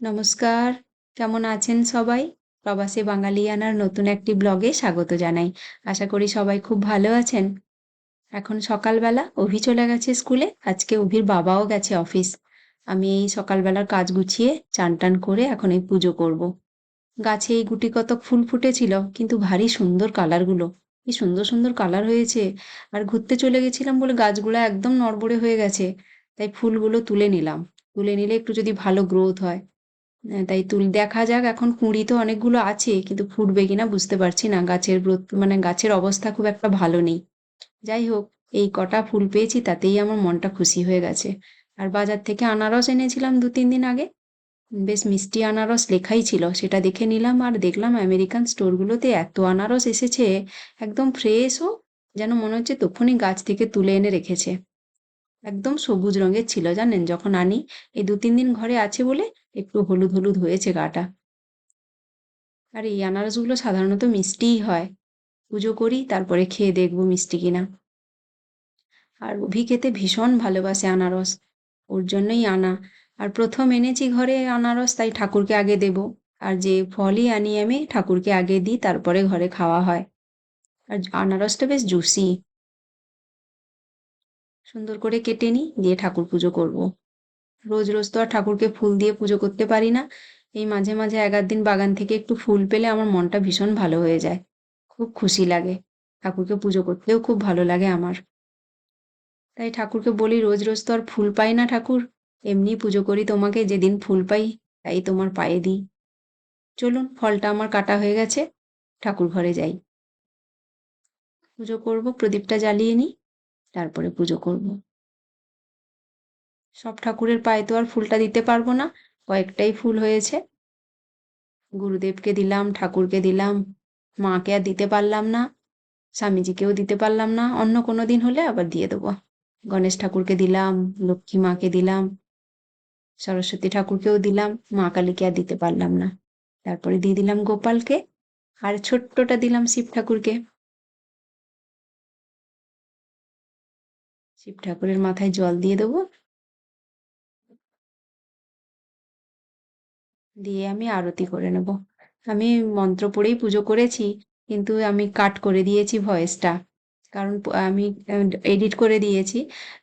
নমস্কার। কেমন আছেন সবাই? প্রবাসী বাঙালিয়ানার নতুন একটি ব্লগে স্বাগত জানাই। আশা করি সবাই খুব ভালো আছেন। এখন সকালবেলা অভি চলে গেছে স্কুলে আজকে অভির বাবাও গেছে অফিস। আমি এই সকালবেলার কাজ গুছিয়ে চান টান করে এখন এই পুজো করব। গাছে এই গুটি কতক ফুল ফুটেছিল কিন্তু ভারী সুন্দর কালারগুলো কি সুন্দর সুন্দর কালার হয়েছে। আর ঘুরতে চলে গেছিলাম বলে গাছগুলো একদম নড়বড়ে হয়ে গেছে। তাই ফুলগুলো তুলে নিলাম। তুলে নিলে একটু যদি ভালো গ্রোথ হয় হ্যাঁ, তাই তুল, দেখা যাক, এখন কুঁড়ি তো অনেকগুলো আছে, কিন্তু ফুটবে কিনা বুঝতে পারছি না। গাছের মানে গাছের অবস্থা খুব একটা ভালো নেই। যাই হোক, এই কটা ফুল পেয়েছি, তাতেই আমার মনটা খুশি হয়ে গেছে। আর বাজার থেকে আনারস এনেছিলাম দু, তিন দিন আগে। বেশ মিষ্টি আনারস লেখাই ছিল, সেটা দেখে নিলাম আর দেখলাম আমেরিকান স্টোরগুলোতে এত আনারস এসেছে, একদম ফ্রেশও, যেন মনে হচ্ছে তখনই গাছ থেকে তুলে এনে রেখেছে। একদম সবুজ রঙের ছিল, জানেন? যখন আনি, এই দু তিন দিন ঘরে আছে বলে একটু হলুদ হলুদ হয়েছে গাটা। আর এই আনারসগুলো সাধারণত মিষ্টিই হয়। পুজো করি, তারপরে খেয়ে দেখব মিষ্টি কিনা। আর অভি খেতে ভীষণ ভালোবাসে আনারস, ওর জন্যই আনা। আর প্রথম এনেছি ঘরে আনারস, তাই ঠাকুরকে আগে দেব। আর যে ফলই আনি আমি, ঠাকুরকে আগে দিই, তারপরে ঘরে খাওয়া হয়। আর আনারসটা বেশ জুসি সুন্দর করে কেটে নিই, দিয়ে ঠাকুর পুজো করব। রোজ রোজ তো আর ঠাকুরকে ফুল দিয়ে পুজো করতে পারি না। এই মাঝে মাঝে এক দিন বাগান থেকে একটু ফুল পেলে আমার মনটা ভীষণ ভালো হয়ে যায়। খুব খুশি লাগে। ঠাকুরকে পুজো করতেও খুব ভালো লাগে আমার। তাই ঠাকুরকে বলি, রোজ রোজ তো আর ফুল পাই না ঠাকুর। এমনি পুজো করি তোমাকে, যেদিন ফুল পাই তাই তোমার পায়ে দিই। চলুন, ফলটা আমার কাটা হয়ে গেছে, ঠাকুর ঘরে যাই। পুজো করব, প্রদীপটা জ্বালিয়ে নিই। তারপরে পুজো করব। সব ঠাকুরের পায়ে তো আর ফুলটা দিতে পারব না, কয়েকটাই ফুল হয়েছে। গুরুদেবকে দিলাম, ঠাকুরকে দিলাম, মাকে আর দিতে পারলাম না, স্বামীজিকেও দিতে পারলাম না, অন্য কোনো দিন হলে আবার দিয়ে দেবো। গণেশ ঠাকুরকে দিলাম, লক্ষ্মী মাকে দিলাম, সরস্বতী ঠাকুরকেও দিলাম, মা কালীকে আর দিতে পারলাম না। তারপরে দিয়ে দিলাম গোপালকে, আর ছোট্টটা দিলাম শিব ঠাকুরকে। শিব ঠাকুরের মাথায় জল দিয়ে দেবো। দিয়ে আমি আরতি করে নেব। আমি মন্ত্র পড়েই পুজো করেছি, কিন্তু আমি কাট করে দিয়েছি ভয়েসটা কারণ আমি এডিট করে দিয়েছি।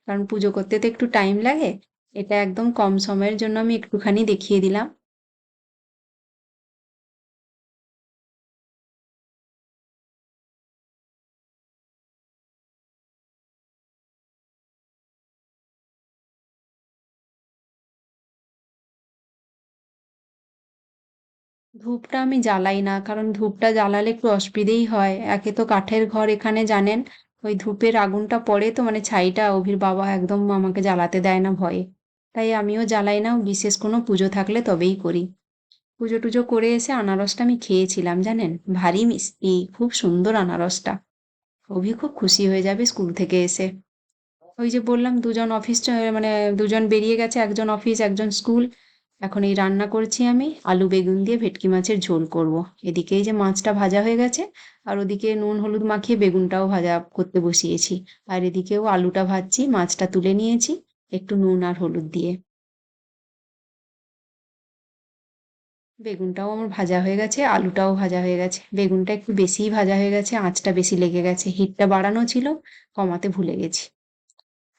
কারণ পুজো করতে তো একটু টাইম লাগে। এটা একদম কম সময়ের জন্য আমি একটুখানি দেখিয়ে দিলাম। ধূপটা আমি জ্বালাই না, কারণ ধূপটা জ্বালালে একটু অসুবিধেই হয়। একে তো কাঠের ঘর এখানে জানেন, ওই ধূপের আগুনটা পড়ে তো মানে ছাইটা, অভির বাবা একদম আমাকে জ্বালাতে দেয় না ভয়ে। তাই আমিও জ্বালাই না, বিশেষ কোনো পুজো থাকলে তবেই করি। পুজো টুজো করে এসে আনারসটা আমি খেয়েছিলাম, জানেন? ভারী মিষ্টি, খুব সুন্দর আনারসটা। অভি খুব খুশি হয়ে যাবে স্কুল থেকে এসে। ওই যে বললাম, দুজন অফিস মানে দুজন বেরিয়ে গেছে, একজন অফিস, একজন স্কুল। এখন এই রান্না করছি আমি। আলু, বেগুন দিয়ে ভেটকি মাছের ঝোল করব। এদিকে এই যে মাছটা ভাজা হয়ে গেছে, আর ওদিকে নুন, হলুদ মাখিয়ে বেগুনটাও ভাজা করতে বসিয়েছি। আর এদিকেও আলুটা ভাজছি, মাছটা তুলে নিয়েছি, একটু নুন আর হলুদ দিয়ে। বেগুনটাও আমার ভাজা হয়ে গেছে, আলুটাও ভাজা হয়ে গেছে। বেগুনটা একটু বেশিই ভাজা হয়ে গেছে, আঁচটা বেশি লেগে গেছে। হিটটা বাড়ানো ছিল, কমাতে ভুলে গেছি।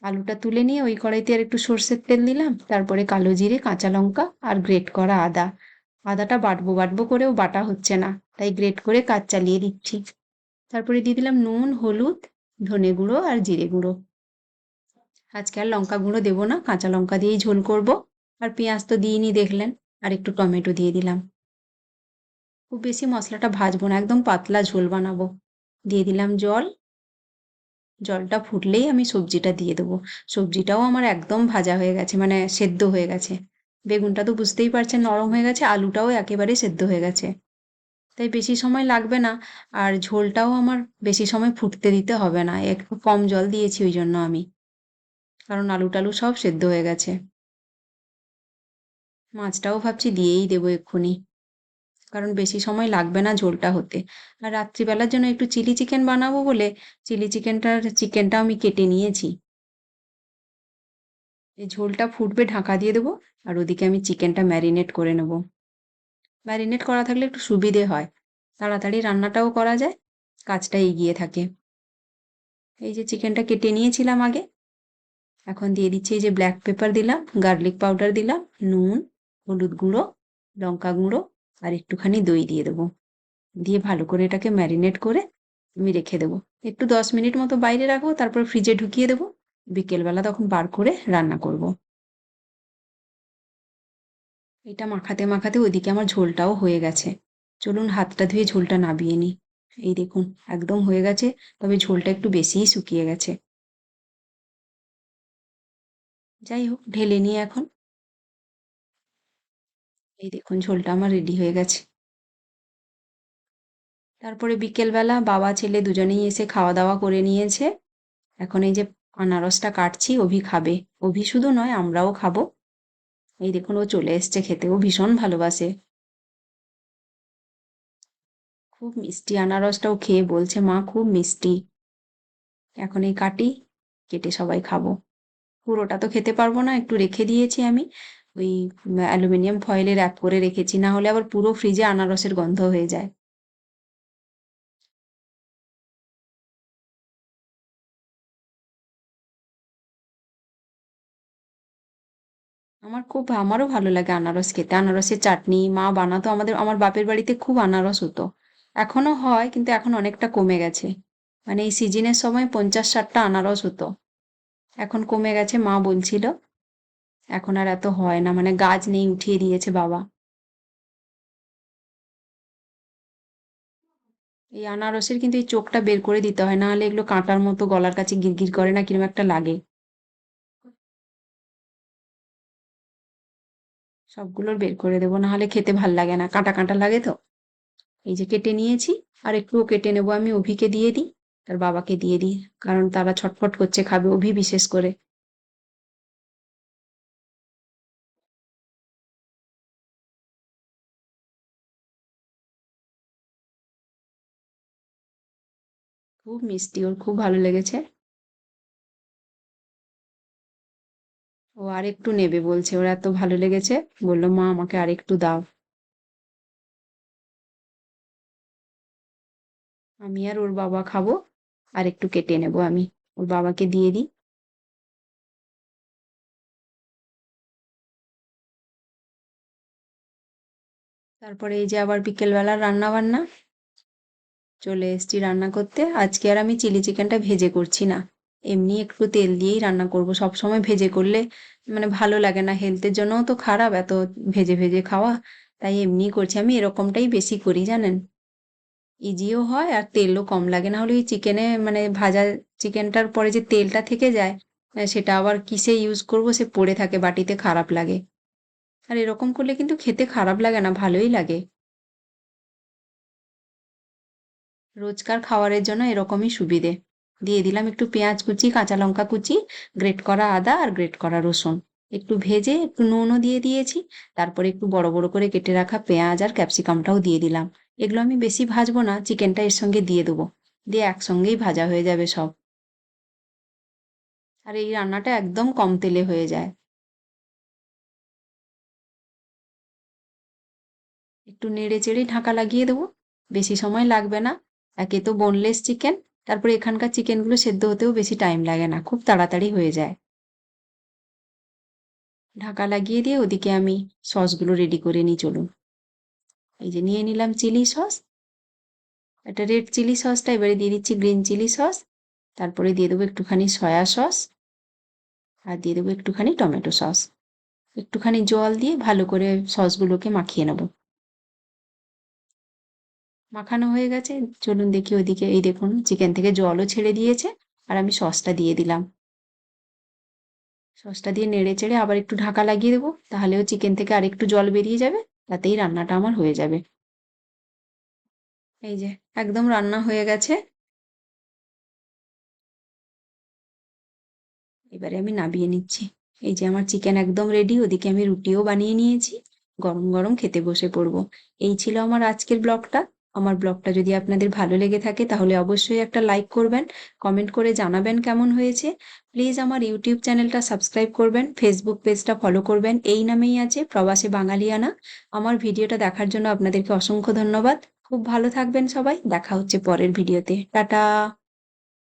আলুটা তুলে নিয়ে ওই কড়াইতে আর একটু সর্ষের তেল দিলাম, তারপরে কালো জিরে, কাঁচা লঙ্কা আর গ্রেট করা আদা। আদাটা বাটবো বাটবো করেও বাটা হচ্ছে না, তাই গ্রেট করে কাজ চালিয়ে দিচ্ছি। তারপরে দিয়ে দিলাম নুন, হলুদ, ধনে গুঁড়ো আর জিরে গুঁড়ো। আজকে আর লঙ্কা গুঁড়ো দেবো না, কাঁচা লঙ্কা দিয়েই ঝোল করব। আর পেঁয়াজ তো দিইনি দেখলেন, আর একটু টমেটো দিয়ে দিলাম। খুব বেশি মশলাটা ভাজবো না, একদম পাতলা ঝোল বানাবো। দিয়ে দিলাম জল জলটা ফুটলেই আমি সবজিটা দিয়ে দেবো। সবজিটাও আমার একদম ভাজা হয়ে গেছে মানে সেদ্ধ হয়ে গেছে। বেগুনটা তো বুঝতেই পারছেন নরম হয়ে গেছে, আলুটাও একেবারে সেদ্ধ হয়ে গেছে। তাই বেশি সময় লাগবে না, আর ঝোলটাও আমার বেশি সময় ফুটতে দিতে হবে না, একটু কম জল দিয়েছি ওই জন্য আমি। কারণ আলু টালু সব সেদ্ধ হয়ে গেছে। মাছটাও ভাবছি দিয়েই দেবো এক্ষুনি। কারণ বেশি সময় লাগবে না ঝোলটা হতে। আর রাত্রিবেলার জন্য একটু চিলি চিকেন বানাবো বলে চিলি চিকেনটার চিকেনটা আমি কেটে নিয়েছি। এই ঝোলটা ফুটবে ঢাকা দিয়ে দেবো আর ওদিকে আমি চিকেনটা ম্যারিনেট করে নেব। ম্যারিনেট করা থাকলে একটু সুবিধে হয়। তাড়াতাড়ি রান্নাটাও করা যায়, কাজটা এগিয়ে থাকে। এই যে চিকেনটা কেটে নিয়েছিলাম আগে, এখন দিয়ে দিচ্ছি এই যে ব্ল্যাক পেপার দিলাম, গার্লিক পাউডার দিলাম, নুন, হলুদ গুঁড়ো, লঙ্কা গুঁড়ো আর একটুখানি দই দিয়ে দেবো। দিয়ে ভালো করে এটাকে ম্যারিনেট করে আমি রেখে দেবো। একটু দশ মিনিট মতো বাইরে রাখব, তারপর ফ্রিজে ঢুকিয়ে দেবো। বিকেলবেলা তখন বার করে রান্না করব। এটা মাখাতে মাখাতে ওইদিকে আমার ঝোলটাও হয়ে গেছে। চলুন হাতটা ধুয়ে ঝোলটা নাবিয়ে নিই। এই দেখুন, একদম হয়ে গেছে, তবে ঝোলটা একটু বেশিই শুকিয়ে গেছে। যাই হোক, ঢেলে নিই এখন। এই দেখুন, ঝোলটা আমার রেডি হয়ে গেছে। তারপরে বিকেলবেলা বাবা, ছেলে দুজনেই এসে খাওয়া দাওয়া করে নিয়েছে। এখন এই যে আনারসটা কাটছি, অভি খাবে। অভি শুধু নয়, আমরাও খাব। এই দেখুন, ও চলে এসছে খেতে। ও ভীষণ ভালোবাসে। খুব মিষ্টি আনারসটাও খেয়ে বলছে, মা, খুব মিষ্টি। এখন এই কাটি, কেটে সবাই খাব। পুরোটা তো খেতে পারব না, একটু রেখে দিয়েছি আমি। ওই অ্যালুমিনিয়াম ফয়েলে র্যাপ করে রেখেছি, না হলে আবার পুরো ফ্রিজে আনারসের গন্ধ হয়ে যায়। আমার খুব, আমারও ভালো লাগে আনারস খেতে। আনারসের চাটনি, মা বানাতো আমাদের, আমার বাপের বাড়িতে খুব আনারস হতো। এখনও হয়, কিন্তু এখন অনেকটা কমে গেছে। মানে এই সিজনের সময় পঞ্চাশ ষাটটা আনারস হতো। এখন কমে গেছে, মা বলছিল। এখন আর এত হয় না মানে গাছ নেই, উঠিয়ে দিয়েছে বাবা। এই আনারসের কিন্তু এই চোখটা বের করে দিতে হয় না হলে এগুলো কাঁটার মতো গলার কাছে গিরগির করে না কীরকম একটা লাগে। সবগুলোর বের করে দেবো না হলে খেতে ভালো লাগে না, কাঁটা কাঁটা লাগে তো। এই যে কেটে নিয়েছি, আর একটুও কেটে নেব, আমি অভিকে দিয়ে দিই, তার বাবাকে দিয়ে দিই, কারণ তারা ছটফট করছে, খাবে অভি বিশেষ করে। খুব মিষ্টি, ওর খুব ভালো লেগেছে। ও আর একটু নেবে বলছে, ওর এত ভালো লেগেছে। বলল, মা, আমাকে আর একটু দাও। আমি আর ওর বাবা খাব, আর একটু কেটে নেব আমি। ওর বাবাকে দিয়ে দিই। তারপরে এই যে আবার বিকেলবেলা রান্না বান্না চলে এসছি রান্না করতে। আজকে আর আমি চিলি চিকেনটা ভেজে করছি না। এমনি একটু তেল দিয়েই রান্না করব। সব সময় ভেজে করলে মানে ভালো লাগে না। হেলথের জন্যও তো খারাপ এত ভেজে ভেজে খাওয়া। তাই এমনি করছি। আমি এরকমটাই বেশি করি, জানেন? ইজিও হয় আর তেলও কম লাগে। না হলে ওই চিকেনে মানে ভাজা চিকেনটার পরে যে তেলটা থেকে যায় সেটা আবার কিসে ইউজ করব? সে পড়ে থাকে, বাটিতে খারাপ লাগে। আর এরকম করলে কিন্তু খেতে খারাপ লাগে না, ভালোই লাগে। রোজকার খাওয়ারের জন্য এরকমই সুবিধে। দিয়ে দিলাম একটু পেঁয়াজ কুচি, কাঁচা লঙ্কা কুচি গ্রেট করা আদা আর গ্রেট করা রসুন। একটু ভেজে একটু নুনও দিয়ে দিয়েছি। তারপরে একটু বড় বড় করে কেটে রাখা পেঁয়াজ আর ক্যাপসিকামটাও দিয়ে দিলাম। এগুলো আমি বেশি ভাজবো না, চিকেনটা এর সঙ্গে দিয়ে দেবো। দিয়ে একসঙ্গেই ভাজা হয়ে যাবে সব। আর এই রান্নাটা একদম কম তেলে হয়ে যায়। একটু নেড়ে চেড়ে ঢাকা লাগিয়ে দেবো। বেশি সময় লাগবে না। একে তো বোনলেস চিকেন তারপরে এখানকার চিকেনগুলো সেদ্ধ হতেও বেশি টাইম লাগে না, খুব তাড়াতাড়ি হয়ে যায়। ঢাকা লাগিয়ে দিয়ে ওদিকে আমি সসগুলো রেডি করে নিই, চলুন। এই যে নিয়ে নিলাম চিলি সস একটা রেড চিলি সসটা এবারে দিয়ে দিচ্ছি গ্রিন চিলি সস তারপরে দিয়ে দেবো একটুখানি সয়া সস আর দিয়ে দেবো একটুখানি টমেটো সস একটুখানি জল দিয়ে ভালো করে সসগুলোকে মাখিয়ে নেব। মাখানো হয়ে গেছে। চলুন দেখি ওইদিকে, এই দেখুন, চিকেন থেকে জলও ছেড়ে দিয়েছে আর আমি সসটা দিয়ে দিলাম। সসটা দিয়ে নেড়ে চেড়ে আবার একটু ঢাকা লাগিয়ে দেবো, তাহলেও চিকেন থেকে আর একটু জল বেরিয়ে যাবে, তাতেই রান্নাটা আমার হয়ে যাবে। এই যে, একদম রান্না হয়ে গেছে। এবারে আমি নাবিয়ে নিচ্ছি। এই যে আমার চিকেন একদম রেডি, ওদিকে আমি রুটিও বানিয়ে নিয়েছি। গরম গরম খেতে বসে পড়ব। এই ছিল আমার আজকের ব্লগটা। আমার ব্লগটা যদি আপনাদের ভালো লেগে থাকে, তাহলে অবশ্যই একটা লাইক করবেন কমেন্ট করে জানাবেন কেমন হয়েছে। প্লিজ আমার ইউটিউব চ্যানেলটা সাবস্ক্রাইব করবেন ফেসবুক পেজটা ফলো করবেন, এই নামেই আছে প্রবাসী বাঙালিয়ানা। আমার ভিডিওটা দেখার জন্য আপনাদেরকে অসংখ্য ধন্যবাদ। খুব ভালো থাকবেন সবাই, দেখা হচ্ছে পরের ভিডিওতে টাটা!